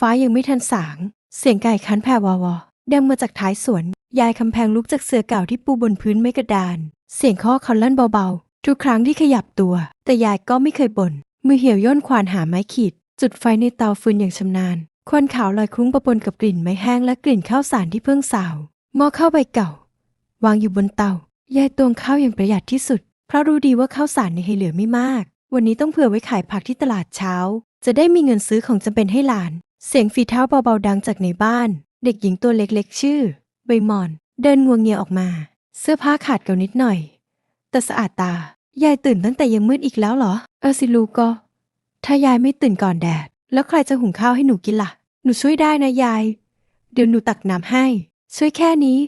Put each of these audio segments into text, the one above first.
ฟ้ายังไม่ทันสาง เสียงไก่คันแผ่วาวอดังมาจากท้ายสวน ยายคำแพงลุกจากเสื่อเก่าที่ปูบนพื้นไม่กระดาน เสียงข้อเขาลั่นเบาๆ ทุกครั้งที่ขยับตัว แต่ยายก็ไม่เคยบ่น มือเหี่ยวย่นควานหาไม้ขีด จุดไฟในเตาฟืนอย่างชำนาญ ควันขาวลอยคลุ้งปะปนกับกลิ่นไม้แห้งและกลิ่นข้าวสารที่เพิ่งสาว หม้อข้าวใบเก่า วางอยู่บนเตา ยายตวงข้าวอย่างประหยัดที่สุด เพราะรู้ดีว่าข้าวสารในให้เหลือไม่มาก วันนี้ต้องเผื่อไว้ขายผักที่ตลาดเช้า จะได้มีเงินซื้อของจำเป็นให้หลาน เสียงฝีเท้าเบาๆดังจากในบ้าน เด็กหญิงตัวเล็กๆ ชื่อใบมอน เดินงวงเงียออกมา เสื้อผ้าขาดเก่านิดหน่อย แต่สะอาดตา ยายตื่นตั้งแต่ยังมืดอีกแล้วเหรอ เออสิลูกก็ ถ้ายายไม่ตื่นก่อนแดด แล้วใครจะหุงข้าวให้หนูกินล่ะ หนูช่วยได้นะยาย เดี๋ยวหนูตักน้ำให้ ช่วยแค่นี้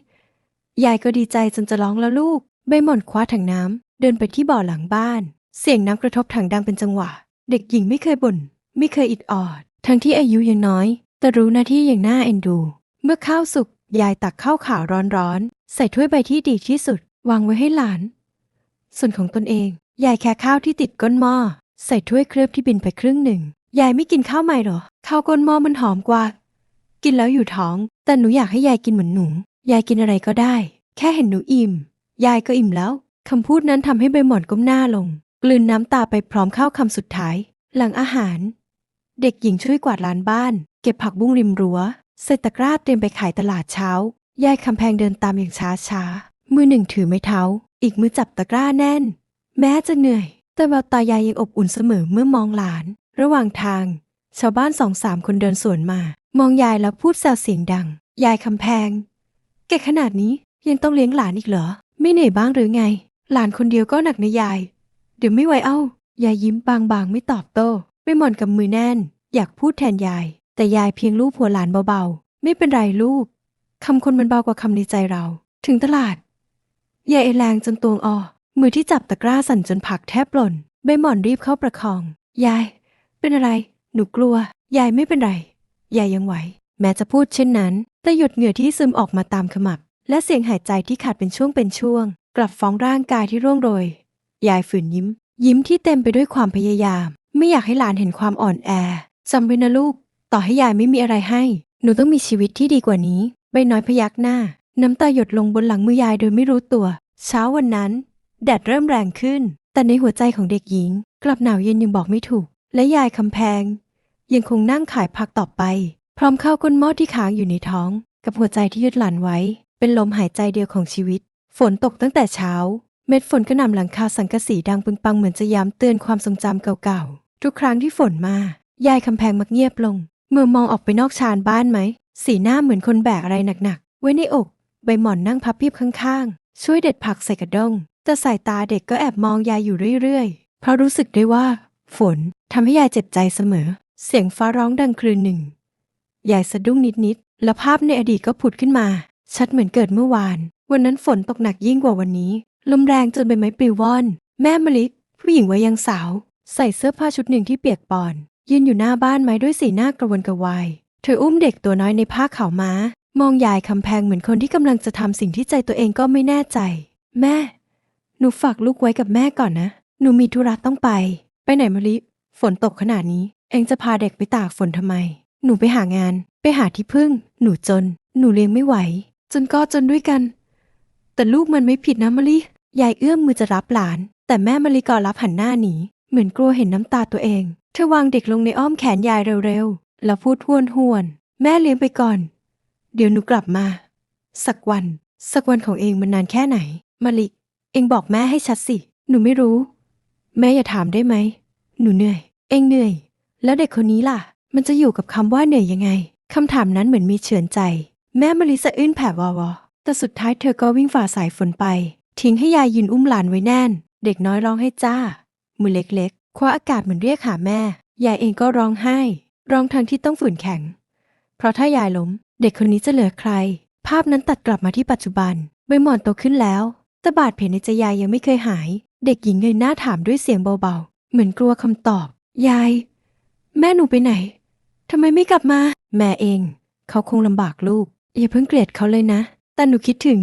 ยายก็ดีใจจนจะร้องแล้วลูก ใบหม่อนคว้าถังน้ำเดินไปที่บ่อหลังบ้าน เสียงน้ำกระทบถังดังเป็นจังหวะ เด็กหญิงไม่เคยบ่น ไม่เคยอิดออด ทั้งที่อายุยังน้อย แต่รู้หน้าที่อย่างน่าเอ็นดู เมื่อข้าวสุกยายตักข้าวขาวร้อนๆ ใส่ถ้วยใบที่ดีที่สุด วางไว้ให้หลาน ส่วนของตนเอง ยายแค่ข้าวที่ติดก้นหม้อใส่ถ้วยเคลือบที่บินไปครึ่งหนึ่ง ยายไม่กินข้าวใหม่หรอ ข้าวก้นหม้อมันหอมกว่า กินแล้วอยู่ท้อง แต่หนูอยากให้ยายกินเหมือนหนู ยายกินอะไรก็ได้ แค่เห็นหนูอิ่ม ยายก็อิ่มแล้วคำพูดนั้นทำให้ใบหมอนก้มหน้าลง กลืนน้ำตาไปพร้อมข้าวคำสุดท้าย หลังอาหาร เด็กหญิงช่วยกวาดลานบ้าน เก็บผักบุ้งริมรั้วใส่ตะกร้าเตรียมไปขายตลาดเช้า ยายคำแพงเดินตามอย่างช้าช้า มือหนึ่งถือไม้เท้า อีกมือจับตะกร้าแน่น แม้จะเหนื่อย แต่แววตายายยังอบอุ่นเสมอเมื่อมองหลาน ระหว่างทาง ชาวบ้านสองสามคนเดินสวนมา มองยายแล้วพูดแซวเสียงดัง ยายคำแพงแกขนาดนี้ยังต้องเลี้ยงหลานอีกเหรอ ไม่เหนื่อยบ้างหรือไง หลานคนเดียวก็หนักนะยาย เดี๋ยวไม่ไหวเอ้ายายยิ้มบางๆไม่ตอบโต้ ไม่หมอนกับมือแน่น อยากพูดแทนยาย แต่ยายเพียงลูบหัวหลานเบาๆ ไม่เป็นไรลูก คำคนมันเบากว่าคำในใจเรา ถึงตลาด ยายเอแรงจนตวงออมือที่จับตะกร้าสั่นจนผักแทบหล่น ใบหมอนรีบเข้าประคอง ยาย เป็นอะไร หนูกลัว ยายไม่เป็นไร ยายยังไหว แม้จะพูดเช่นนั้น แต่หยดเหงื่อที่ซึมออกมาตามขมับ และเสียงหายใจที่ขาดเป็นช่วงเป็นช่วง กลับฟ้องร่างกายที่ร่วงโรย ยายฝืนยิ้ม ยิ้มที่เต็มไปด้วยความพยายาม ไม่อยากให้หลานเห็นความอ่อนแอจำไว้นะลูก ต่อให้ยายไม่มีอะไรให้ หนูต้องมีชีวิตที่ดีกว่านี้ ใบน้อยพยักหน้า น้ำตาหยดลงบนหลังมือยายโดยไม่รู้ตัว เช้าวันนั้น แดดเริ่มแรงขึ้น แต่ในหัวใจของเด็กหญิง กลับหนาวเย็นยังบอกไม่ถูก และยายคำแพง ยังคงนั่งขายผักต่อไป พร้อมข้าวก้นหม้อที่ค้างอยู่ในท้อง กับหัวใจที่ยึดหลานไว้ เป็นลมหายใจเดียวของชีวิต ฝนตกตั้งแต่เช้า เม็ดฝนกระหน่ำหลังคาสังกะสีดังปึงปังเหมือนจะย้ำเตือนความทรงจำเก่าๆ ทุกครั้งที่ฝนมา ยายคำแพงมักเงียบลง เมื่อมองออกไปนอกชานบ้านไหม สีหน้าเหมือนคนแบกอะไรหนักๆ ไว้ในอก ใบหมอนนั่งพับพีบข้างๆ ช่วยเด็ดผักใส่กระด้ง แต่สายตาเด็กก็แอบมองยายอยู่เรื่อยๆ เพราะรู้สึกได้ว่า ฝนทำให้ยายเจ็บใจเสมอ เสียงฟ้าร้องดังครืนหนึ่ง ยายสะดุ้งนิดๆ แล้วภาพในอดีตก็ผุดขึ้นมา ชัดเหมือนเกิดเมื่อวาน วันนั้นฝนตกหนักยิ่งกว่าวันนี้ ลมแรงจนใบไม้ปลิวว่อน แม่มะลิผู้หญิงวัยยังสาว ใส่เสื้อผ้าชุดหนึ่งที่เปียกปอน ยืนอยู่หน้าบ้านไม้ด้วยสีหน้ากระวนกระวาย เธออุ้มเด็กตัวน้อยในผ้าขาวม้า มองยายคำแพงเหมือนคนที่กำลังจะทำสิ่งที่ใจตัวเองก็ไม่แน่ใจ แม่ หนูฝากลูกไว้กับแม่ก่อนนะ หนูมีธุระต้องไป ไปไหนมะลิ ฝนตกขนาดนี้ เองจะพาเด็กไปตากฝนทำไม หนูไปหางาน ไปหาที่พึ่ง หนูจน หนูเลี้ยงไม่ไหว จนก็จนด้วยกัน แต่ลูกมันไม่ผิดนะมะลิ ยายเอื้อมมือจะรับหลาน แต่แม่มะลิก็รับหันหน้าหนี เหมือนกลัวเห็นน้ำตาตัวเอง เธอวางเด็กลงในอ้อมแขนยายเร็วๆ แล้วพูดห้วนห้วนๆแม่เลี้ยงไปก่อน เดี๋ยวหนูกลับมา สักวัน สักวันของเองมันนานแค่ไหนมะลิก เองบอกแม่ให้ชัดสิ หนูไม่รู้ แม่อย่าถามได้ไหม หนูเหนื่อย เองเหนื่อย แล้วเด็กคนนี้ล่ะ มันจะอยู่กับคำว่าเหนื่อยยังไงคำถามนั้นเหมือนมีเฉือนใจ แม่มะลิสะอื้นแผ่วอวอแต่สุดท้ายเธอก็วิ่งฝ่าสายฝนไป ทิ้งให้ยายยืนอุ้มหลานไว้แน่น เด็กน้อยร้องให้จ้า มือเล็กๆ คว้าอากาศเหมือนเรียกหาแม่ ยายเองก็ร้องไห้ ร้องทั้งที่ต้องฝืนแข็ง เพราะถ้ายายล้ม เด็กคนนี้จะเหลือใคร ภาพนั้นตัดกลับมาที่ปัจจุบัน ใบหมอนโตขึ้นแล้วต่บาดแผลในใจยายยังไม่เคยหาย เด็กหญิงเงยหน้าถามด้วยเสียงเบาๆ เหมือนกลัวคำตอบ ยาย แม่หนูไปไหนทำไมไม่กลับมา แม่เอง เขาคงลำบากลูก อย่าเพิ่งเกลียดเขาเลยนะ แต่หนูคิดถึง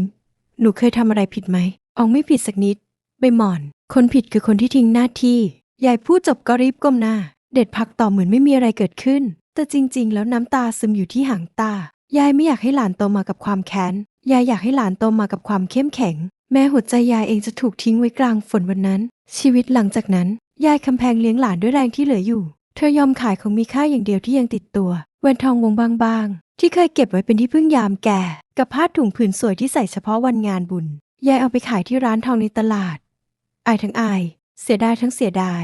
หนูเคยทำอะไรผิดไหมอองไม่ผิดสักนิด ใบหมอน คนผิดคือคนที่ทิ้งหน้าที่ ยายพูดจบก็รีบก้มหน้า เด็ดผักต่อเหมือนไม่มีอะไรเกิดขึ้น แต่จริง ๆ แล้วน้ำตาซึมอยู่ที่หางตา ยายไม่อยากให้หลานโตมากับความแค้น ยายอยากให้หลานโตมากับความเข้มแข็ง แม้หัวใจยายเองจะถูกทิ้งไว้กลางฝนวันนั้น ชีวิตหลังจากนั้น ยายคำแพงเลี้ยงหลานด้วยแรงที่เหลืออยู่ เธอยอมขายของมีค่าอย่างเดียวที่ยังติดตัว แหวนทองวงบางๆ ที่เคยเก็บไว้เป็นที่พึ่งยามแก่ กับผ้าถุงผืนสวยที่ใส่เฉพาะวันงานบุญ ยายเอาไปขายที่ร้านทองในตลาด อายทั้งอาย เสียดายทั้งเสียดาย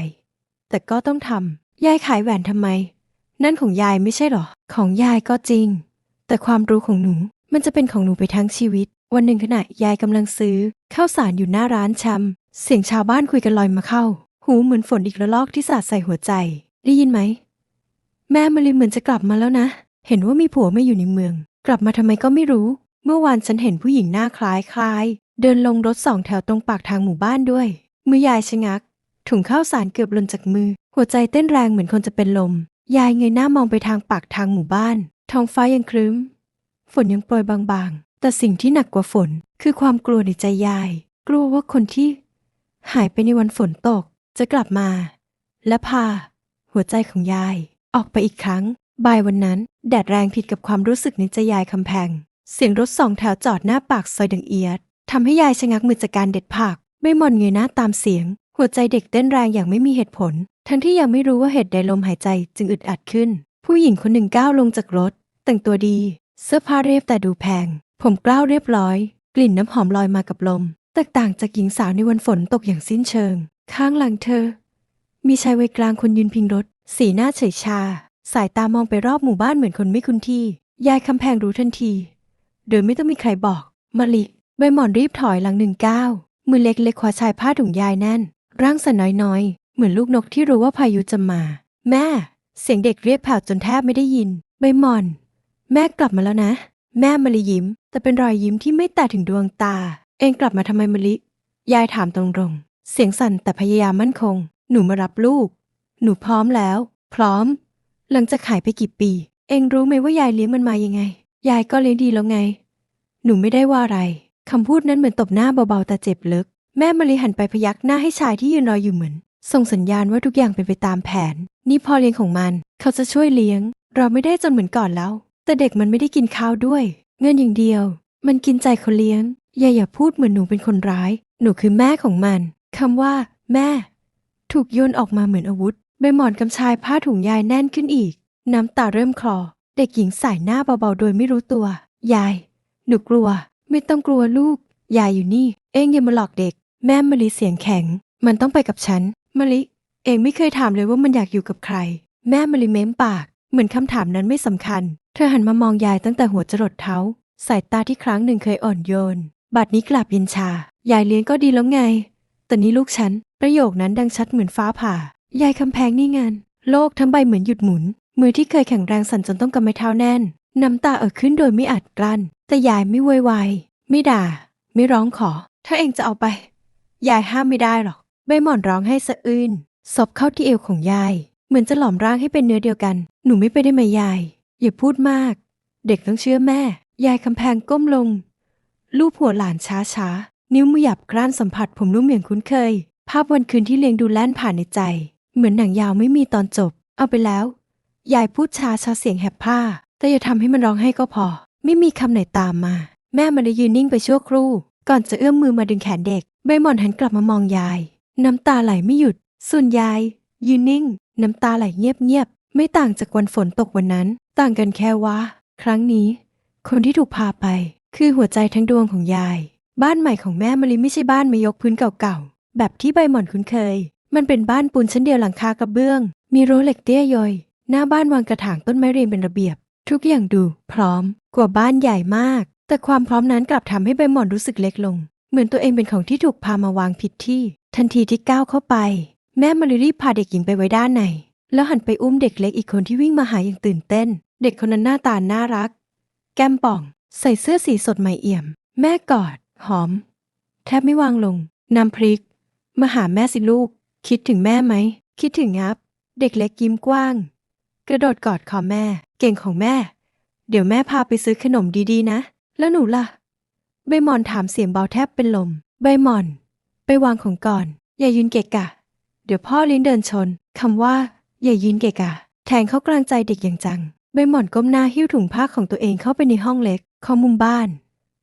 แต่ก็ต้องทำยายขายแหวนทำไม นั่นของยายไม่ใช่หรอ ของยายก็จริง แต่ความรู้ของหนูมันจะเป็นของหนูไปทั้งชีวิต วันหนึ่งขณะยายกำลังซื้อข้าวสารอยู่หน้าร้านชำเสียงชาวบ้านคุยกันลอยมาเข้า หูเหมือนฝนอีกระลอกที่สาดใส่หัวใจ ได้ยินไหม แม่มาลิเหมือนจะกลับมาแล้วนะ เห็นว่ามีผัวไม่อยู่ในเมือง กลับมาทำไมก็ไม่รู้ เมื่อวานฉันเห็นผู้หญิงหน้าคล้ายคล้าย เดินลงรถสองแถวตรงปากทางหมู่บ้านด้วย มือยายชะงัก ถุงข้าวสารเกือบหล่นจากมือ หัวใจเต้นแรงเหมือนคนจะเป็นลม ยายเงยหน้ามองไปทางปากทางหมู่บ้าน ท้องฟ้ายังครึ้ม ฝนยังโปรยบางๆ แต่สิ่งที่หนักกว่าฝน คือความกลัวในใจยาย กลัวว่าคนที่ หายไปในวันฝนตก จะกลับมา และพา หัวใจของยาย ออกไปอีกครั้ง บ่ายวันนั้น แดดแรงผิดกับความรู้สึกในใจยายคำแพง เสียงรถสองแถวจอดหน้าปากซอยดังเอียดทำให้ยายชะงักมือจากการเด็ดผัก ไม่มอนเงยหน้าตามเสียง หัวใจเด็กเต้นแรงอย่างไม่มีเหตุผล ทั้งที่ยังไม่รู้ว่าเหตุใดลมหายใจจึงอึดอัดขึ้น ผู้หญิงคนหนึ่งก้าวลงจากรถ แต่งตัวดี เสื้อผ้าเรียบแต่ดูแพง ผมกล้าวเรียบร้อย กลิ่นน้ำหอมลอยมากับลม แตกต่างจากหญิงสาวในวันฝนตกอย่างสิ้นเชิง ข้างหลังเธอ มีชายวัยกลางคนยืนพิงรถ สีหน้าเฉยชา สายตามองไปรอบหมู่บ้านเหมือนคนไม่คุ้นที่ยายคำแพงรู้ทันที โดยไม่ต้องมีใครบอกมะลิใบหมอนรีบถอยหลังหนึ่งก้าว มือเล็กๆคว้าชายผ้าถุงยายแน่น ร่างสั่นน้อยๆ เหมือนลูกนกที่รู้ว่าพายุจะมา แม่ เสียงเด็กเรียกแผ่วจนแทบไม่ได้ยิน ใบหมอน แม่กลับมาแล้วนะ แม่มะลิยิ้ม แต่เป็นรอยยิ้มที่ไม่แต่ถึงดวงตา เองกลับมาทำไมมะลิ ยายถามตรงๆ เสียงสั่นแต่พยายามมั่นคง หนูมารับลูก หนูพร้อมแล้ว พร้อม หลังจากขายไปกี่ปี เองรู้ไหมว่ายายเลี้ยงมันมายังไง ยายก็เลี้ยงดีแล้วไง หนูไม่ได้ว่าอะไร คำพูดนั้นเหมือนตบหน้าเบาๆแต่เจ็บลึก แม่มะลิหันไปพยักหน้าให้ชายที่ยืนรออยู่เหมือน ส่งสัญญาณว่าทุกอย่างเป็นไปตามแผน นี่พอเลี้ยงของมัน เขาจะช่วยเลี้ยง เราไม่ได้จนเหมือนก่อนแล้ว แต่เด็กมันไม่ได้กินข้าวด้วย เงินอย่างเดียว มันกินใจคนเลี้ยงอย่าอย่าพูดเหมือนหนูเป็นคนร้าย หนูคือแม่ของมันคำว่า แม่ ถูกโยนออกมาเหมือนอาวุธใบหมอนกำชายผ้าถุงยายแน่นขึ้นอีก น้ำตาเริ่มคลอ เด็กหญิงสายหน้าเบาๆโดยไม่รู้ตัว ยาย หนูกลัว ไม่ต้องกลัวลูก ยายอยู่นี่ เองอย่ามาหลอกเด็ก แม่มะลิเสียงแข็ง มันต้องไปกับฉันมะลิ เองไม่เคยถามเลยว่ามันอยากอยู่กับใคร แม่มะลิเม้มปาก เหมือนคำถามนั้นไม่สำคัญ เธอหันมามองยายตั้งแต่หัวจรดเท้า สายตาที่ครั้งหนึ่งเคยอ่อนโยน บัดนี้กลับเย็นชา ยายเลี้ยงก็ดีแล้วไง แต่นี่ลูกฉัน ประโยคนั้นดังชัดเหมือนฟ้าผ่า ยายคำแพงนี่งาน โลกทั้งใบเหมือนหยุดหมุน มือที่เคยแข็งแรงสั่นจนต้องกำไม้เท้าแน่น น้ำตาเอ่อขึ้นโดยไม่อาจกลั้น แต่ยายไม่โวยวายไม่ด่า ไม่ร้องขอ ถ้าเองจะเอาไป ยายห้ามไม่ได้หรอก ใบหมอนร้องให้สะอื้นศพเข้าที่เอวของยาย เหมือนจะหลอมร่างให้เป็นเนื้อเดียวกัน หนูไม่ไปได้ไหมยาย อย่าพูดมาก เด็กต้องเชื่อแม่ ยายคำแพงก้มลง ลูบหัวหลานช้าช้านิ้วมือหยับกร้านสัมผัสผมนุ่มอย่างคุ้นเคย ภาพวันคืนที่เลี้ยงดูแล่นผ่านในใจ เหมือนหนังยาวไม่มีตอนจบ เอาไปแล้ว ยายพูดช้าช้าเสียงแหบผ้า แต่อย่าทำให้มันร้องให้ก็พอ ไม่มีคำไหนตามมา แม่มันได้ยืนนิ่งไปชั่วครู่ ก่อนจะเอื้อมมือมาดึงแขนเด็ก ใบหมอนหันกลับมามองยาย น้ำตาไหลไม่หยุด ส่วนยาย ยืนนิ่ง น้ำตาไหลเงียบๆ ไม่ต่างจากวันฝนตกวันนั้น ต่างกันแค่ว่า ครั้งนี้ คนที่ถูกพาไป คือหัวใจทั้งดวงของยาย บ้านใหม่ของแม่มะลิไม่ใช่บ้านมายกพื้นเก่าๆ แบบที่ใบหม่อนคุ้นเคย มันเป็นบ้านปูนชั้นเดียวหลังคากระเบื้อง มีรั้วเหล็กเตี้ยย่อย หน้าบ้านวางกระถางต้นไม้เรียงเป็นระเบียบ ทุกอย่างดู พร้อม กว่าบ้านใหญ่มาก แต่ความพร้อมนั้นกลับทำให้ใบหมอนรู้สึกเล็กลง เหมือนตัวเองเป็นของที่ถูกพามาวางผิดที่ ทันทีที่ก้าวเข้าไป แม่มาริรีบพาเด็กหญิงไปไว้ด้านใน แล้วหันไปอุ้มเด็กเล็กอีกคนที่วิ่งมาหาอย่างตื่นเต้น เด็กคนนั้นหน้าตาน่ารัก แก้มป่อง ใส่เสื้อสีสดใหม่เอี่ยม แม่กอด หอม แทบไม่วางลงน้ำพริก มาหาแม่สิลูก คิดถึงแม่ไหม คิดถึงครับ เด็กเล็กยิ้มกว้าง กระโดดกอดคอแม่ เก่งของแม่ เดี๋ยวแม่พาไปซื้อขนมดีๆ นะ แล้วหนูล่ะ ใบหมอนถามเสียงเบาแทบเป็นลม ใบหมอน ไปวางของก่อน อย่ายืนเกะกะ เดี๋ยวพ่อลิ้นเดินชน คำว่า อย่ายืนเกะกะ แทงเข้ากลางใจเด็กอย่างจัง ใบหมอนก้มหน้าหิ้วถุงผ้าของตัวเองเข้าไปในห้องเล็ก ของมุมบ้าน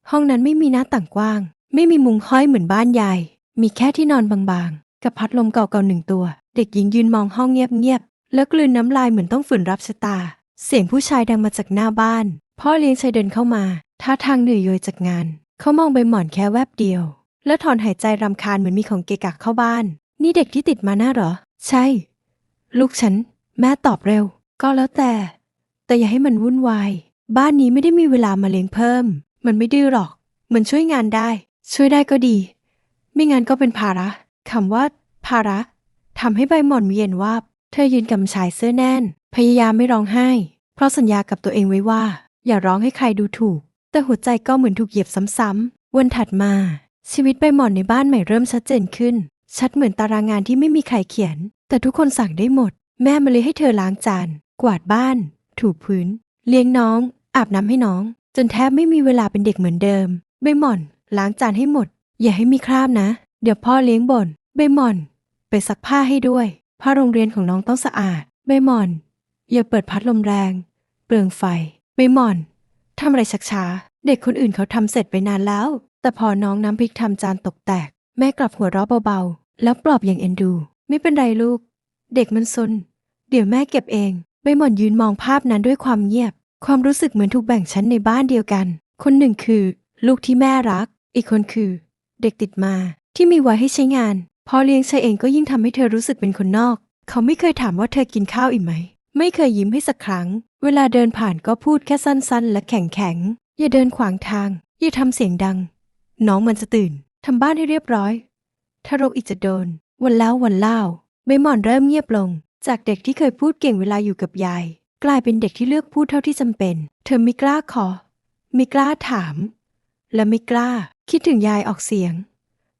ห้องนั้นไม่มีหน้าต่างกว้าง ไม่มีมุงห้อยเหมือนบ้านยาย มีแค่ที่นอนบางๆ กับพัดลมเก่าๆหนึ่งตัว เด็กหญิงยืนมองห้องเงียบๆ แล้วกลืนน้ำลายเหมือนต้องฝืนรับชะตา เสียงผู้ชายดังมาจากหน้าบ้าน พ่อเลี้ยงชายเดินเข้ามา ท่าทางเหนื่อยโยยจากงาน เขามองใบหมอนแค่แวบเดียว แล้วถอนหายใจรำคาญเหมือนมีของเกะกะเข้าบ้าน นี่เด็กที่ติดมาหน้าเหรอ ใช่ ลูกฉัน แม่ตอบเร็ว ก็แล้วแต่ แต่อย่าให้มันวุ่นวาย บ้านนี้ไม่ได้มีเวลามาเลี้ยงเพิ่ม มันไม่ดื้อหรอก มันช่วยงานได้ ช่วยได้ก็ดี ไม่งั้นก็เป็นภาระคำว่าภาระทำให้ใบหมอนมีเย็นวาบ เธอยืนกำชายเสื้อแน่น พยายามไม่ร้องไห้ เพราะสัญญากับตัวเองไว้ว่า อย่าร้องให้ใครดูถูก แต่หัวใจก็เหมือนถูกเหยียบซ้ำๆวันถัดมา ชีวิตใบหม่อนในบ้านใหม่เริ่มชัดเจนขึ้น ชัดเหมือนตารางงานที่ไม่มีใครเขียน แต่ทุกคนสั่งได้หมด แม่มาเลยให้เธอล้างจาน กวาดบ้าน ถูพื้น เลี้ยงน้อง อาบน้ำให้น้อง จนแทบไม่มีเวลาเป็นเด็กเหมือนเดิม ใบหม่อน ล้างจานให้หมด อย่าให้มีคราบนะ เดี๋ยวพ่อเลี้ยงบ่นใบหม่อน ไปซักผ้าให้ด้วย ผ้าโรงเรียนของน้องต้องสะอาดใบหม่อน อย่าเปิดพัดลมแรง เปลืองไฟใบหม่อนทำอะไรชักช้าเด็กคนอื่นเขาทำเสร็จไปนานแล้ว แต่พอน้องน้ำพริกทำจานตกแตก แม่กลับหัวเราะเบาๆ แล้วปลอบอย่างเอ็นดู ไม่เป็นไรลูก เด็กมันซน เดี๋ยวแม่เก็บเองใบหม่อนยืนมองภาพนั้นด้วยความเงียบ ความรู้สึกเหมือนถูกแบ่งชั้นในบ้านเดียวกัน คนหนึ่งคือ ลูกที่แม่รัก อีกคนคือ เด็กติดมาที่มีไว้ให้ใช้งาน พอเลี้ยงใชายเองก็ยิ่งทำให้เธอรู้สึกเป็นคนนอก เขาไม่เคยถามว่าเธอกินข้าวอิ่มไหม ไม่เคยยิ้มให้สักครั้ง เวลาเดินผ่านก็พูดแค่สั้นๆ และแข็งๆ อย่าเดินขวางทาง อย่าทำเสียงดัง น้องมันจะตื่น ทำบ้านให้เรียบร้อย ถ้ารกอีกจะโดน วันแล้ววันเล่าใบหมอนเริ่มเงียบลง จากเด็กที่เคยพูดเก่งเวลาอยู่กับยาย กลายเป็นเด็กที่เลือกพูดเท่าที่จำเป็น เธอไม่กล้าขอ ไม่กล้าถาม และไม่กล้า คิดถึงยายออกเสียง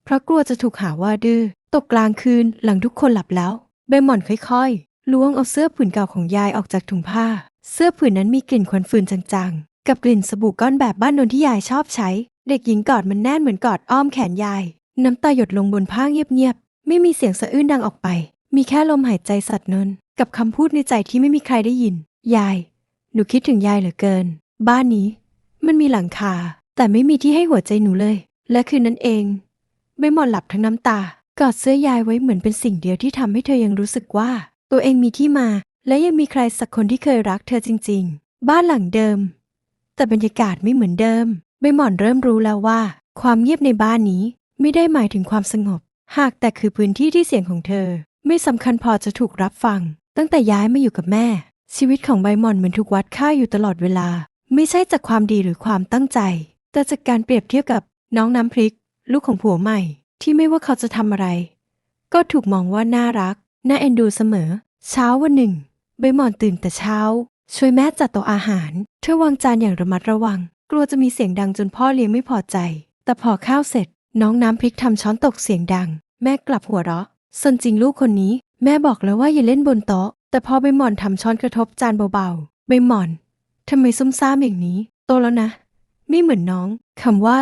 เพราะกลัวจะถูกหาว่าดื้อ ตกกลางคืนหลังทุกคนหลับแล้วใบหม่อนค่อย ล้วงเอาเสื้อผืนเก่าของยายออกจากถุงผ้า เสื้อผืนนั้นมีกลิ่นควันฟืนจางๆ กับกลิ่นสบู่ก้อนแบบบ้านนนที่ยายชอบใช้ เด็กหญิงกอดมันแน่นเหมือนกอดอ้อมแขนยาย น้ำตาหยดลงบนผ้าเงียบๆ ไม่มีเสียงสะอื้นดังออกไป มีแค่ลมหายใจสัตว์นนกับคำพูดในใจที่ไม่มีใครได้ยิน ยาย หนูคิดถึงยายเหลือเกิน บ้านนี้ มันมีหลังคา แต่ไม่มีที่ให้หัวใจหนูเลย และคืนนั้นเองใบหมอนหลับทั้งน้ำตากอดเสื้อยายไว้เหมือนเป็นสิ่งเดียวที่ทำให้เธอยังรู้สึกว่า ตัวเองมีที่มา และยังมีใครสักคนที่เคยรักเธอจริง ๆ บ้านหลังเดิม แต่บรรยากาศไม่เหมือนเดิมใบหมอนเริ่มรู้แล้วว่า ความเงียบในบ้านนี้ไม่ได้หมายถึงความสงบ หากแต่คือพื้นที่ที่เสียงของเธอ ไม่สำคัญพอจะถูกรับฟัง ตั้งแต่ย้ายมาอยู่กับแม่ ชีวิตของใบหมอนเหมือนถูกวัดค่าอยู่ตลอดเวลา ไม่ใช่จากความดีหรือความตั้งใจ แต่จากการเปรียบเทียบกับน้องน้ำพริก ลูกของผัวใหม่ ที่ไม่ว่าเขาจะทำอะไร ก็ถูกมองว่าน่ารัก น่าเอ็นดูเสมอ เช้าวันหนึ่งใบหมอนตื่นแต่เช้า ช่วยแม่จัดโต๊ะอาหาร เธอวางจานอย่างระมัดระวัง กลัวจะมีเสียงดังจนพ่อเลี้ยงไม่พอใจ แต่พอข้าวเสร็จ น้องน้ำพริกทำช้อนตกเสียงดัง แม่กลับหัวเราะสนจริงลูกคนนี้ แม่บอกแล้วว่าอย่าเล่นบนโต๊ะ แต่พอใบหมอนทำช้อนกระทบจานเบาๆใบหมอนทำไมซุ่มซ่ามอย่างนี้ โตแล้วนะ ไม่เหมือนน้องคำว่า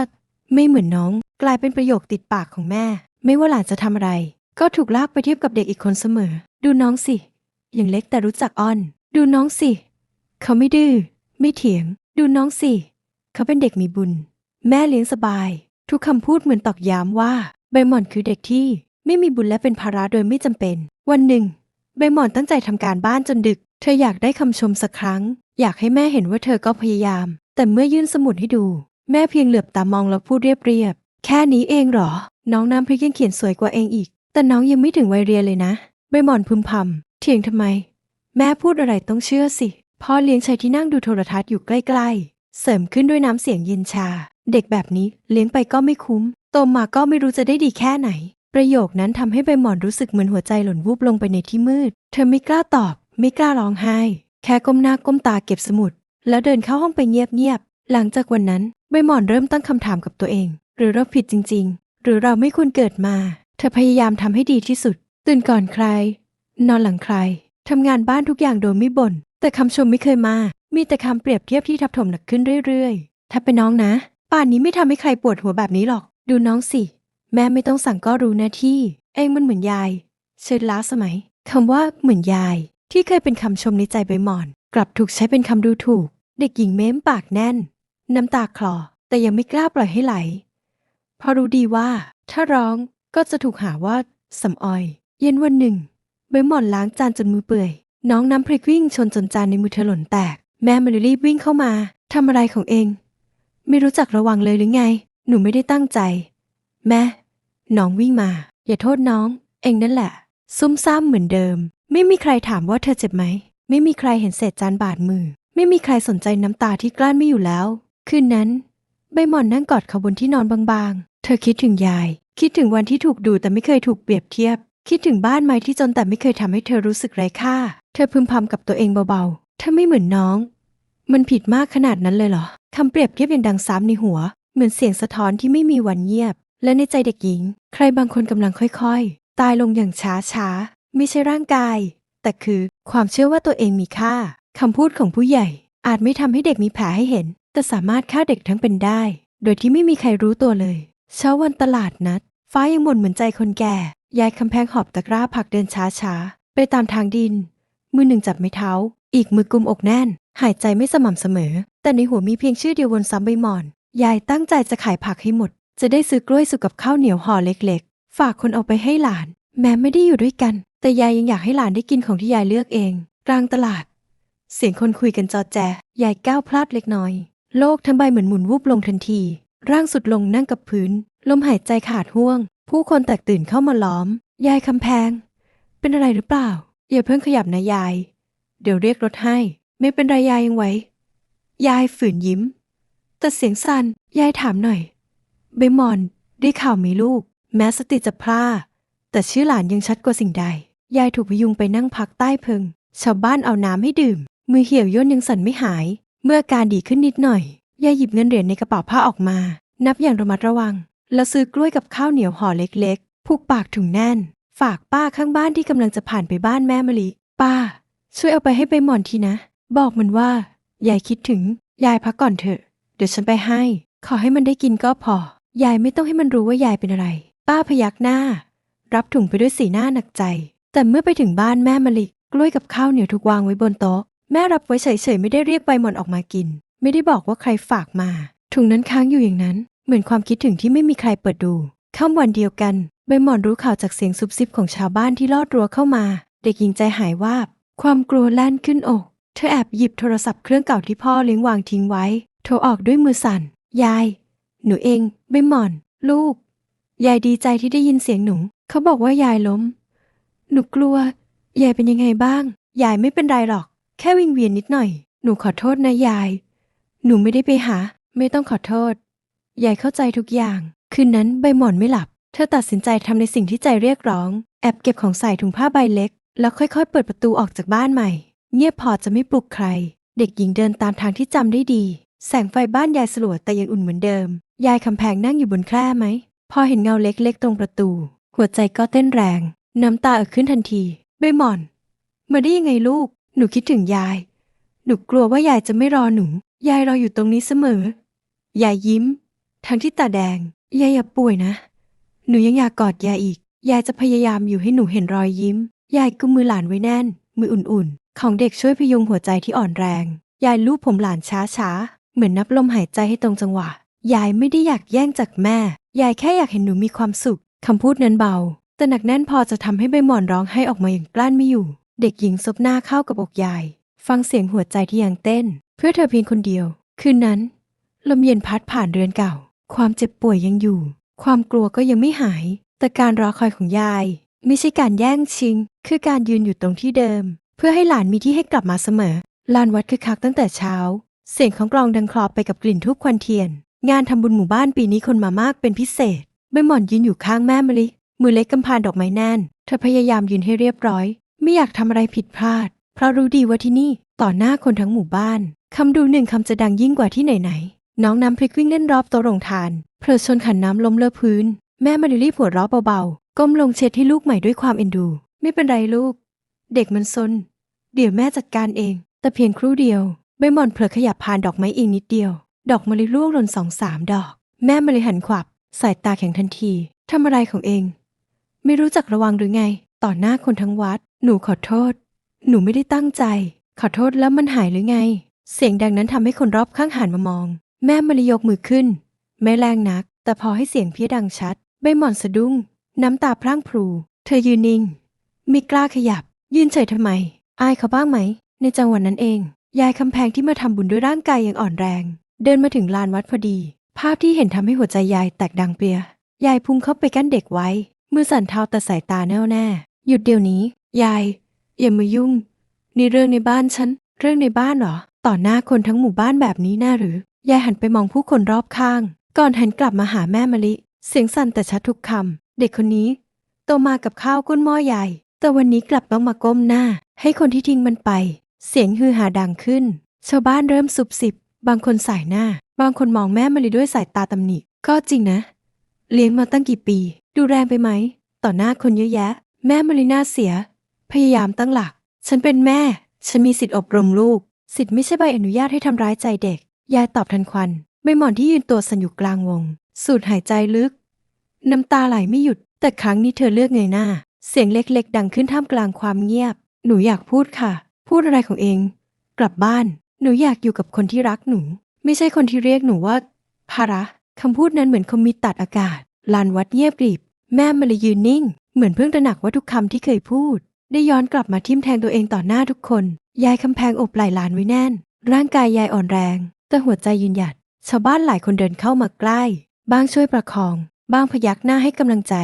ไม่เหมือนน้อง กลายเป็นประโยคติดปากของแม่ ไม่ว่าหลานจะทำอะไร ก็ถูกลากไปเทียบกับเด็กอีกคนเสมอ ดูน้องสิย่างเล็กแต่รู้จักอ้อน ดูน้องสิ เขาไม่ดื้อ ไม่เถียง ดูน้องสิ เขาเป็นเด็กมีบุญ แม่เลี้ยงสบาย ทุกคำพูดเหมือนตอกย้ำว่า ใบหม่อนคือเด็กที่ไม่มีบุญและเป็นภาระโดยไม่จำเป็น วันหนึ่ง ใบหม่อนตั้งใจทำการบ้านจนดึก เธออยากได้คำชมสักครั้ง อยากให้แม่เห็นว่าเธอก็พยายาม แต่เมื่อยื่นสมุดให้ดู แม่เพียงเหลือบตามองแล้วพูดเรียบๆแค่นี้เองเหรอ น้องน้ำพริกยังเขียนสวยกว่าเองอีก แต่น้องยังไม่ถึงวัยเรียนเลยนะ ใบหมอนพึมพำเถียงทำไม แม่พูดอะไรต้องเชื่อสิ พ่อเลี้ยงชายที่นั่งดูโทรทัศน์อยู่ใกล้ๆ เสริมขึ้นด้วยน้ำเสียงเย็นชา เด็กแบบนี้เลี้ยงไปก็ไม่คุ้ม โตมาก็ไม่รู้จะได้ดีแค่ไหน ประโยคนั้นทำให้ใบหมอนรู้สึกเหมือนหัวใจหล่นวูบลงไปในที่มืด เธอไม่กล้าตอบ ไม่กล้าร้องไห้ แค่ก้มหน้าก้มตาเก็บสมุด แล้วเดินเข้าห้องไปเงียบๆ หลังจากวันนั้นใบหมอนเริ่มตั้งคำถามกับตัวเอง หรือเราผิดจริง ๆ หรือเราไม่ควรเกิดมา เธอพยายามทำให้ดีที่สุด ตื่นก่อนใคร นอนหลังใครทำงานบ้านทุกอย่างโดยไม่บ่นแต่คำชมไม่เคยมา มีแต่คำเปรียบเทียบที่ทับถมหนักขึ้นเรื่อยๆ ถ้าเป็นน้องนะ ป่านนี้ไม่ทำให้ใครปวดหัวแบบนี้หรอก ดูน้องสิ แม่ไม่ต้องสั่งก็รู้หน้าที่ เองมันเหมือนยาย เชิญล้าสมัยคำว่าเหมือนยาย ที่เคยเป็นคำชมในใจใบหมอน กลับถูกใช้เป็นคำดูถูก เด็กหญิงเม้มปากแน่น น้ำตาคลอ แต่ยังไม่กล้าปล่อยให้ไหล เพราะรู้ดีว่า ถ้าร้อง ก็จะถูกหาว่าสำออย เย็นวันหนึ่งใบหมอนล้างจานจนมือเปื่อย น้องน้ำพริกวิ่งชนจนจานในมือเธอหล่นแตก แม่มันเลยรีบวิ่งเข้ามาทำอะไรของเอง ไม่รู้จักระวังเลยหรือไง หนูไม่ได้ตั้งใจ แม่ น้องวิ่งมา อย่าโทษน้อง เองนั่นแหละ ซุ่มซ่ามเหมือนเดิม ไม่มีใครถามว่าเธอเจ็บไหม ไม่มีใครเห็นเศษจานบาดมือ ไม่มีใครสนใจน้ำตาที่กลั้นไม่อยู่แล้ว คืนนั้น ใบหมอนนั่งกอดเขาบนที่นอนบางๆ เธอคิดถึงยาย คิดถึงวันที่ถูกดูแต่ไม่เคยถูกเปรียบเทียบ คิดถึงบ้านไม้ที่จนแต่ไม่เคยทำให้เธอรู้สึกไร้ค่า เธอพึมพำกับตัวเองเบาๆ ถ้าไม่เหมือนน้อง มันผิดมากขนาดนั้นเลยเหรอคำเปรียบเทียบยังดังซ้ำในหัว เหมือนเสียงสะท้อนที่ไม่มีวันเงียบ และในใจเด็กหญิง ใครบางคนกำลังค่อยๆ ตายลงอย่างช้าๆ ไม่ใช่ร่างกาย แต่คือความเชื่อว่าตัวเองมีค่าคำพูดของผู้ใหญ่ อาจไม่ทำให้เด็กมีแผลให้เห็น แต่สามารถฆ่าเด็กทั้งเป็นได้ โดยที่ไม่มีใครรู้ตัวเลย เช้าวันตลาดนัด ฟ้ายังหม่นเหมือนใจคนแก่ ยายคำแพงหอบตะกร้าผักเดินช้าๆ ไปตามทางดิน มือหนึ่งจับไม้เท้า อีกมือกุมอกแน่น หายใจไม่สม่ำเสมอ แต่ในหัวมีเพียงชื่อเดียววนซ้ำใบหมอน ยายตั้งใจจะขายผักให้หมด จะได้ซื้อกล้วยสุกกับข้าวเหนียวห่อเล็กๆ ฝากคนเอาไปให้หลาน แม้ไม่ได้อยู่ด้วยกัน แต่ยายยังอยากให้หลานได้กินของที่ยายเลือกเอง กลางตลาด เสียงคนคุยกันจอแจ ยายก้าวพลาดเล็กน้อย โลกทั้งใบเหมือนหมุนวูบลงทันที ร่างสุดลงนั่งกับพื้น ลมหายใจขาดห่วง ผู้คนแตกตื่นเข้ามาล้อม ยายคำแพง เป็นอะไรหรือเปล่า อย่าเพิ่งขยับนะยาย เดี๋ยวเรียกรถให้ ไม่เป็นไรยายยังไหวยายฝืนยิ้ม แต่เสียงสัน่นยายถามหน่อยใบมอน ได้ข่าวไหมลูก แม้สติจะพร่าแต่ชื่อหลานยังชัดกว่าสิ่งใด ยายถูกพยุงไปนั่งพักใต้เพิงชาวบ้านเอาน้ำให้ดื่ม มือเหี่ยวย่นยังสั่นไม่หาย เมื่ออาการดีขึ้นนิดหน่อย ยายหยิบเงินเหรียญในกระเป๋าผ้าออกมา นับอย่างระมัดระวัง แล้วซื้อกล้วยกับข้าวเหนียวห่อเล็กๆ ผูกปากถุงแน่น ฝากป้าข้างบ้านที่กำลังจะผ่านไปบ้านแม่มะลิ ป้า ช่วยเอาไปให้ใบหมอนทีนะ บอกมันว่า ยายคิดถึง ยายพักก่อนเถอะ เดี๋ยวฉันไปให้ ขอให้มันได้กินก็พอ ยายไม่ต้องให้มันรู้ว่ายายเป็นอะไร ป้าพยักหน้า รับถุงไปด้วยสีหน้าหนักใจ แต่เมื่อไปถึงบ้านแม่มะลิ กล้วยกับข้าวเหนียวถูกวางไว้บนโต๊ะ แม่รับไว้เฉยๆไม่ได้เรียกใบหมอนออกมากิน ไม่ได้บอกว่าใครฝากมา ถุงนั้นค้างอยู่อย่างนั้น เหมือนความคิดถึงที่ไม่มีใครเปิดดูค่ำวันเดียวกันใบหมอนรู้ข่าวจากเสียงซุบซิบของชาวบ้านที่ลอดรั้วเข้ามา เด็กหญิงใจหายวาบ ความกลัวแล่นขึ้นอก เธอแอบหยิบโทรศัพท์เครื่องเก่าที่พ่อเลี้ยงวางทิ้งไว้ โทรออกด้วยมือสั่น ยาย หนูเองใบหมอน ลูก ยายดีใจที่ได้ยินเสียงหนู เขาบอกว่ายายล้ม หนูกลัว ยายเป็นยังไงบ้าง ยายไม่เป็นไรหรอก แค่วิงเวียนนิดหน่อย หนูขอโทษนะยาย หนูไม่ได้ไปหา ไม่ต้องขอโทษ ยายเข้าใจทุกอย่าง คืนนั้นใบหมอนไม่หลับ เธอตัดสินใจทำในสิ่งที่ใจเรียกร้อง แอบเก็บของใส่ถุงผ้าใบเล็ก แล้วค่อยๆ เปิดประตูออกจากบ้านใหม่ เงียบพอจะไม่ปลุกใคร เด็กหญิงเดินตามทางที่จำได้ดี แสงไฟบ้านยายสลัวแต่ยังอุ่นเหมือนเดิม ยายคำแพงนั่งอยู่บนแคร่ไหม พอเห็นเงาเล็กๆ ตรงประตู หัวใจก็เต้นแรง น้ำตาเอ่อขึ้นทันทีใบหมอน มาได้ยังไงลูก หนูคิดถึงยาย หนูกลัวว่ายายจะไม่รอหนู ยายรออยู่ตรงนี้เสมอ ยายยิ้ม ทั้งที่ตาแดง ยายอย่าป่วยนะ หนูยังอยากกอดยายอีก ยายจะพยายามอยู่ให้หนูเห็นรอยยิ้ม ยายกุมมือหลานไว้แน่น มืออุ่นๆ ของเด็กช่วยพยุงหัวใจที่อ่อนแรง ยายลูบผมหลานช้าๆ เหมือนนับลมหายใจให้ตรงจังหวะ ยายไม่ได้อยากแย่งจากแม่ ยายแค่อยากเห็นหนูมีความสุข คำพูดนั้นเบา แต่หนักแน่นพอจะทำให้ใบหมอนร้องไห้ออกมาอย่างกลั้นไม่อยู่ เด็กหญิงซบหน้าเข้ากับอกยาย ฟังเสียงหัวใจที่ยังเต้น เพื่อเธอเพียงคนเดียว คืนนั้นลมเย็นพัดผ่านเรือนเก่า ความเจ็บป่วยยังอยู่ ความกลัวก็ยังไม่หาย แต่การรอคอยของยาย ไม่ใช่การแย่งชิง คือการยืนอยู่ตรงที่เดิม เพื่อให้หลานมีที่ให้กลับมาเสมอ ลานวัดคึกคักตั้งแต่เช้า เสียงของกลองดังคลอไปกับกลิ่นทูบควันเทียน งานทำบุญหมู่บ้านปีนี้คนมามากเป็นพิเศษใบหม่อนยืนอยู่ข้างแม่มะลิ มือเล็กกำพานดอกไม้แน่น เธอพยายามยืนให้เรียบร้อย ไม่อยากทำอะไรผิดพลาด เพราะรู้ดีว่าที่นี่ต่อหน้าคนทั้งหมู่บ้านคำดูหนึ่งคำจะดังยิ่งกว่าที่ไหนๆ น้องน้ำพริกวิ่งเล่นรอบโต๊ะโรงทานเพลอชนขันน้ำล้มเลอะพื้น แม่มาริลี่หัวเราะเบาๆ ก้มลงเช็ดให้ลูกใหม่ด้วยความเอ็นดู ไม่เป็นไรลูก เด็กมันซน เดี๋ยวแม่จัดการเอง แต่เพียงครู่เดียว ใบหม่อนเผลอขยับผ่านดอกไม้เองนิดเดียว ดอกมะลิร่วงหล่นสองสามดอก แม่มาริหันขวับ สายตาแข็งทันทีทำอะไรของเอง ไม่รู้จักระวังหรือไง ต่อหน้าคนทั้งวัด หนูขอโทษ หนูไม่ได้ตั้งใจ ขอโทษแล้วมันหายหรือไง เสียงดังนั้นทำให้คนรอบข้างหันมามอง แม่มะลิยกมือขึ้น ไม่แรงนัก แต่พอให้เสียงพี้ยดังชัด ใบหม่อนสะดุ้ง น้ำตาพร่างพรู เธอยืนนิ่ง ไม่กล้าขยับ ยืนเฉยทำไม อายเขาบ้างไหม ในจังหวะนั้นเอง ยายคำแพงที่มาทำบุญด้วยร่างกายยังอ่อนแรง เดินมาถึงลานวัดพอดี ภาพที่เห็นทำให้หัวใจยายแตกดังเปรีย ยายพุ่งเข้าไปกั้นเด็กไว้ มือสั่นเทาแต่สายตาแน่วแน่ หยุดเดี๋ยวนี้ ยาย อย่ามายุ่งนี่เรื่องในบ้านฉัน เรื่องในบ้านเหรอ ต่อหน้าคนทั้งหมู่บ้านแบบนี้น่าหรือ ยายหันไปมองผู้คนรอบข้าง ก่อนหันกลับมาหาแม่มะลิ เสียงสั่นแต่ชัดทุกคำ เด็กคนนี้โตมากับข้าวก้นหม้อใหญ่ แต่วันนี้กลับต้องมาก้มหน้า ให้คนที่ทิ้งมันไป เสียงฮือหาดังขึ้น ชาวบ้านเริ่มสุบสิบ บางคนสายหน้า บางคนมองแม่มะลิด้วยสายตาตำหนิ ก็จริงนะ เลี้ยงมาตั้งกี่ปี ดูแรงไปไหม ต่อหน้าคนเยอะแยะ แม่มะลิน่าเสีย พยายามตั้งหลัก ฉันเป็นแม่ ฉันมีสิทธิ์อบรมลูก สิทธิ์ไม่ใช่ใบอนุญาตให้ทำร้ายใจเด็ก ยายตอบทันควันใบหมอนที่ยืนตัวสั่นอยู่กลางวง สูดหายใจลึก น้ำตาไหลไม่หยุด แต่ครั้งนี้เธอเลือกเงยหน้า เสียงเล็กๆ ดังขึ้นท่ามกลางความเงียบ หนูอยากพูดค่ะ พูดอะไรของเอง กลับบ้าน หนูอยากอยู่กับคนที่รักหนู ไม่ใช่คนที่เรียกหนูว่าภาระคำพูดนั้นเหมือนคมมีตัดอากาศ ลานวัดเงียบกริบ แม่มาเลยยืนนิ่ง เหมือนเพิ่งตระหนักว่าทุกคำที่เคยพูด ได้ย้อนกลับมาทิ่มแทงตัวเองต่อหน้าทุกคน ยายคำแพงอบไหล่หลานไว้แน่น ร่างกายยายอ่อนแรง แต่หัวใจยืนหยัด ชาวบ้านหลายคนเดินเข้ามาใกล้บ้างช่วยประคองบ้างพยักหน้าให้กำลังใจ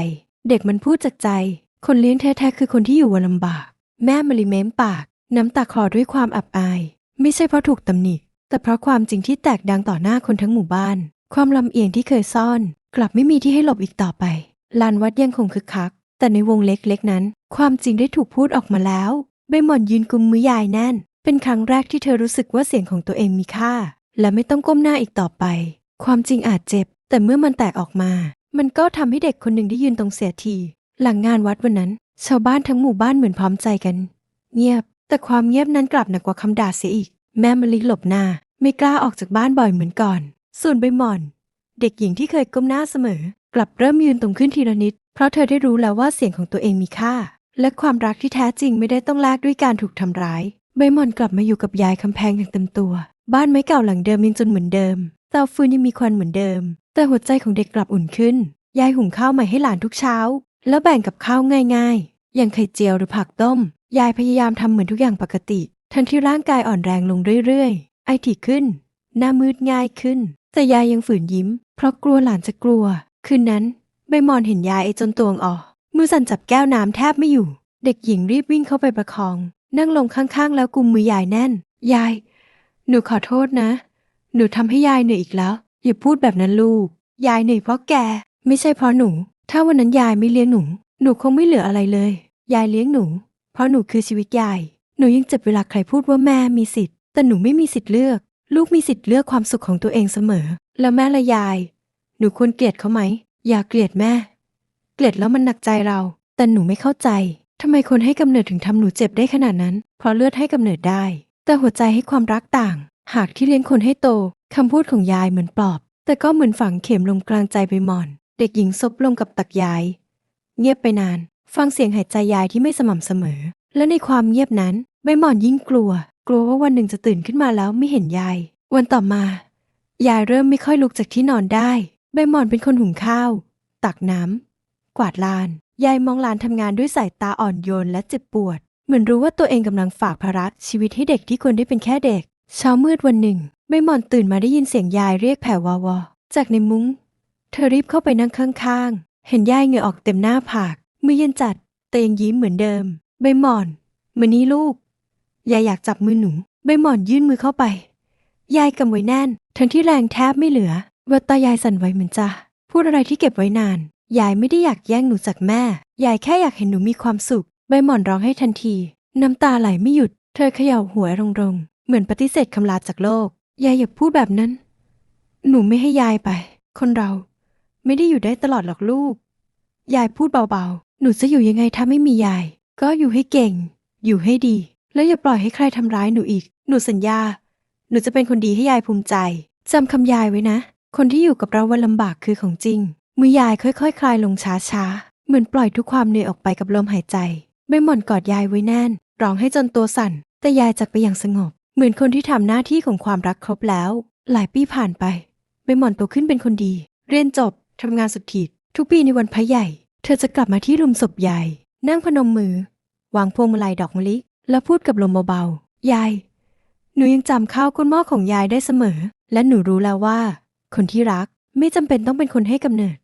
เด็กมันพูดจากใจ คนเลี้ยงแท้ๆคือคนที่อยู่วันลำบาก แม่มาริเม้มปาก น้ำตาคลอด้วยความอับอาย ไม่ใช่เพราะถูกตำหนิ แต่เพราะความจริงที่แตกดังต่อหน้าคนทั้งหมู่บ้าน ความลำเอียงที่เคยซ่อน กลับไม่มีที่ให้หลบอีกต่อไป ลานวัดยังคงคึกคัก แต่ในวงเล็กๆนั้น ความจริงได้ถูกพูดออกมาแล้ว ใบหม่อนยืนกุมมือยายแน่น เป็นครั้งแรกที่เธอรู้สึกว่าเสียงของตัวเองมีค่า และไม่ต้องก้มหน้าอีกต่อไป ความจริงอาจเจ็บ แต่เมื่อมันแตกออกมา มันก็ทำให้เด็กคนหนึ่งได้ยืนตรงเสียที หลังงานวัดวันนั้น ชาวบ้านทั้งหมู่บ้านเหมือนพร้อมใจกัน เงียบ แต่ความเงียบนั้นกลับหนักกว่าคำด่าเสียอีก แม่มะลิหลบหน้า ไม่กล้าออกจากบ้านบ่อยเหมือนก่อน ส่วนใบหม่อน เด็กหญิงที่เคยก้มหน้าเสมอ กลับเริ่มยืนตรงขึ้นทีละนิด เพราะเธอได้รู้แล้วว่าเสียงของตัวเองมีค่า และความรักที่แท้จริงไม่ได้ต้องแลกด้วยการถูกทำร้าย ใบหม่อนกลับมาอยู่กับยายคำแพงอย่างเต็มตัว บ้านไม้เก่าหลังเดิมยังจนเหมือนเดิมเตาฟืนยังมีควันเหมือนเดิม แต่หัวใจของเด็กกลับอุ่นขึ้น ยายหุงข้าวใหม่ให้หลานทุกเช้า แล้วแบ่งกับข้าวง่ายๆ อย่างไข่เจียวหรือผักต้ม ยายพยายามทำเหมือนทุกอย่างปกติ ทันที่ร่างกายอ่อนแรงลงเรื่อยๆ ไอถี่ขึ้น หน้ามืดง่ายขึ้น แต่ยายยังฝืนยิ้ม เพราะกลัวหลานจะกลัว คืนนั้นใบมอนเห็นยายไอจนตวงออกมือสั่นจับแก้วน้ำแทบไม่อยู่ เด็กหญิงรีบวิ่งเข้าไปประคอง นั่งลงข้างๆ แล้วกุมมือยายแน่น ยาย หนูขอโทษนะ หนูทำให้ยายเหนื่อยอีกแล้ว อย่าพูดแบบนั้นลูก ยายเหนื่อยเพราะแก ไม่ใช่เพราะหนู ถ้าวันนั้นยายไม่เลี้ยงหนู หนูคงไม่เหลืออะไรเลย ยายเลี้ยงหนู เพราะหนูคือชีวิตยาย หนูยังเจ็บเวลาใครพูดว่าแม่มีสิทธิ์ แต่หนูไม่มีสิทธิ์เลือก ลูกมีสิทธิ์เลือกความสุขของตัวเองเสมอ แล้วแม่ละยาย หนูควรเกลียดเขาไหม อย่าเกลียดแม่ เกลียดแล้วมันหนักใจเรา แต่หนูไม่เข้าใจทำไมคนให้กำเนิดถึงทำหนูเจ็บได้ขนาดนั้น เพราะเลือดให้กำเนิดได้ แต่หัวใจให้ความรักต่าง หากที่เลี้ยงคนให้โตคำพูดของยายเหมือนปลอบ แต่ก็เหมือนฝังเข็มลงกลางใจไปหมอน เด็กหญิงซบลงกับตักยาย เงียบไปนาน ฟังเสียงหายใจยายที่ไม่สม่ำเสมอ และในความเงียบนั้นใบหมอนยิ่งกลัว กลัวว่าวันหนึ่งจะตื่นขึ้นมาแล้วไม่เห็นยาย วันต่อมา ยายเริ่มไม่ค่อยลุกจากที่นอนได้ ใบหมอนเป็นคนหุงข้าว ตักน้ำกวาดลาน ยายมองลานทำงานด้วยสายตาอ่อนโยนและเจ็บปวด เหมือนรู้ว่าตัวเองกำลังฝากภาระชีวิตให้เด็กที่ควรได้เป็นแค่เด็ก เช้ามืดวันหนึ่งใบหมอนตื่นมาได้ยินเสียงยายเรียกแผ่ววอจากในมุง้ง เธอรีบเข้าไปนั่งข้างๆ เห็นยายเหงื่อออกเต็มหน้าผากมือเย็นจัดแต่ยังยิ้มเหมือนเดิม ใบหมอนมือนี้ลูก ยายอยากจับมือหนู ใบหมอนยื่นมือเข้าไป ยายกำไว้แน่น ทั้งที่แรงแทบไม่เหลือแววตายายสั่นไหวเหมือนจะพูดอะไรที่เก็บไว้นาน ยายไม่ได้อยากแย่งหนูจากแม่ ยายแค่อยากเห็นหนูมีความสุข ใบหมอนร้องให้ทันที น้ำตาไหลไม่หยุด เธอเขย่าหัวรงๆ เหมือนปฏิเสธคำลาจากโลก ยายอย่าพูดแบบนั้น หนูไม่ให้ยายไป คนเรา ไม่ได้อยู่ได้ตลอดหรอกลูก ยายพูดเบาๆ หนูจะอยู่ยังไงถ้าไม่มียาย ก็อยู่ให้เก่ง อยู่ให้ดี แล้วอย่าปล่อยให้ใครทำร้ายหนูอีก หนูสัญญา หนูจะเป็นคนดีให้ยายภูมิใจจำคำยายไว้นะ คนที่อยู่กับเราวันลำบากคือของจริง มือยายค่อยๆคคลายลงช้าๆ เหมือนปล่อยทุกความเหนื่อยออกไปกับลมหายใจ ใบหม่อนกอดยายไว้แน่น ร้องให้จนตัวสั่น แต่ยายจากไปอย่างสงบ เหมือนคนที่ทำหน้าที่ของความรักครบแล้ว หลายปีผ่านไปใบหมอนโตขึ้นเป็นคนดี เรียนจบทำงานสุดขีดทุกปีในวันพระใหญ่ เธอจะกลับมาที่รุมศพยาย นั่งพนมมือ วางพวงมาลัยดอกมะลิ แล้วพูดกับลมเบาๆ ยาย หนูยังจำข้าวก้นหม้อของยายได้เสมอ และหนูรู้แล้วว่า คนที่รักไม่จำเป็นต้องเป็นคนให้กำเนิด